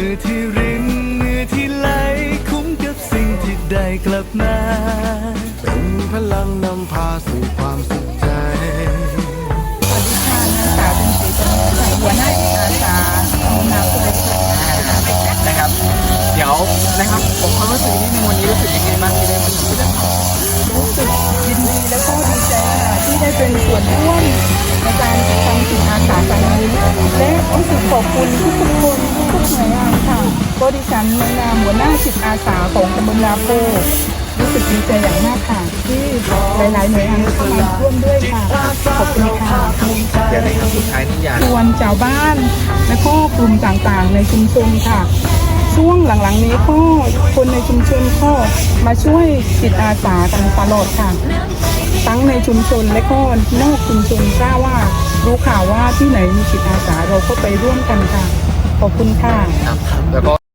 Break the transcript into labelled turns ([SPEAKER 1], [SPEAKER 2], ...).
[SPEAKER 1] มือที่รินเหงื่อที่ไหลคุ้มกับสิ่งที่ได้กลับมา เป็นพลังนำพาสู่ความสุขใจ
[SPEAKER 2] สวัสดีค่ะนางสาวเป็นศรีจันทร์ชัยหัวหน้าจิตอาสาตำบลนาโพค่ะ
[SPEAKER 3] นะครับ เดี๋ยวนะครับผมความรู้สึกนิดนึงวันนี้รู้สึกยังไงบ้างที่ได้มาอยู่ด้วยกัน
[SPEAKER 2] รู้สึกยินดีและก็ดีใจค่ะที่ได้เป็นส่วนร่วมในการทำจิตอาสาครั้งนี้และรู้สึกขอบคุณทุกคน ทุกหน่วยงานค่ะก็ดิฉันในนามหัวหน้าจิตอาสาของตำบลนาโพรู้สึกดีใจอย่างมากค่ะ ที่หลายๆหน่วยงานเข้ามาร่วมด้วยค่ะ ขอบคุณค่ะ
[SPEAKER 3] เดี๋ยวในครั้งสุดท้ายนี้อยาก
[SPEAKER 2] ชวนชาวบ้าน และก็กลุ่มต่างๆ ในชุมชนค่ะ ช่วงหลังๆนี้ก็คนในชุมชนก็มาช่วยจิตอาสากันตลอดค่ะ ทั้งในชุมชนและก็นอกชุมชนทราบว่ารู้ข่าวว่าที่ไหนมีจิตอาสาเราก็ไปร่วมกันค่ะ ขอบคุณค่ะ
[SPEAKER 3] ครับแล้วก็